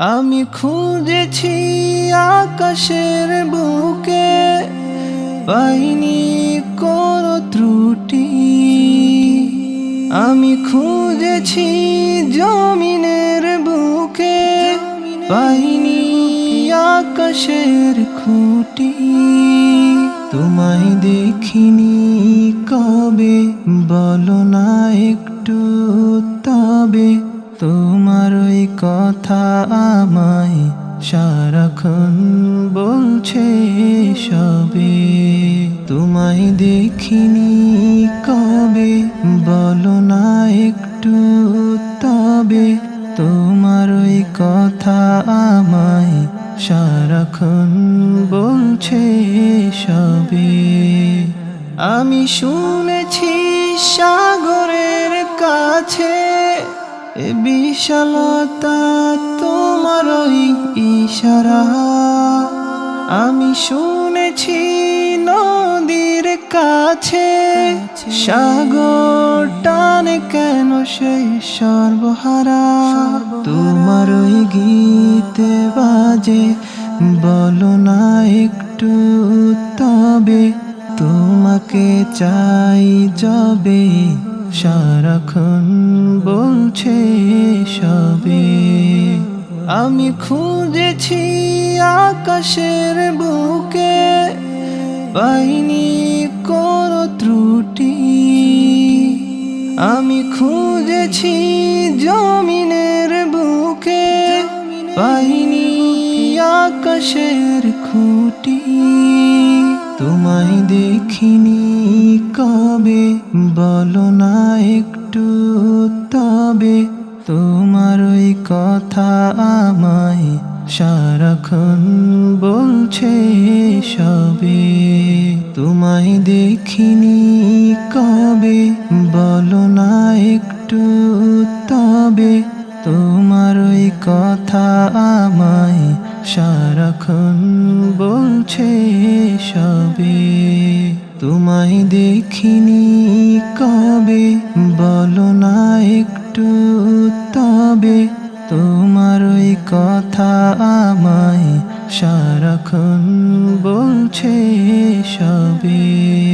আমি খুঁজেছি আকাশের বুকে, পাইনি কোনো ত্রুটি। আমি খুঁজেছি জমিনের বুকে, পাইনি আকাশের খুঁটি। তোমায় দেখিনি কবে, বলো না একটু তবে। ওই কথা আমায় সারাক্ষণ বলছে সবে। তোমায় দেখিনি কবে, বলো না একটু তবে। তোমার ওই কথা আমায় সারাক্ষণ বলছে সবে। আমি শুনেছি সাগরের কাছে এ বিশালতা তোমার ওই ইশারা। আমি শুনেছি নদীর কাছে সাগর টানে কেন সেই সর্বহারা। তোমার ওই গীতে বাজে, বলো না একটু তবে, তোমাকে চাই যবে। সারাক্ষণ বলছে সবে। আমি খুঁজেছি আকাশের বুকে, পাইনি কোনো ত্রুটি। আমি খুঁজেছি জমিনের বুকে, পাইনি আকাশের খুঁটি। তোমায় দেখিনি কবে বলো না একটু তবে তোমার ওই কথা আমায় সারাক্ষণ বলছে সবে। তোমায় দেখিনি কবে, বলো না একটু তবে তোমার ওই কথা আমায় সারাক্ষণ বলছে সবে। তোমায় দেখিনি তোমার ওই কথা আমায় সারাক্ষণ বলছে সবে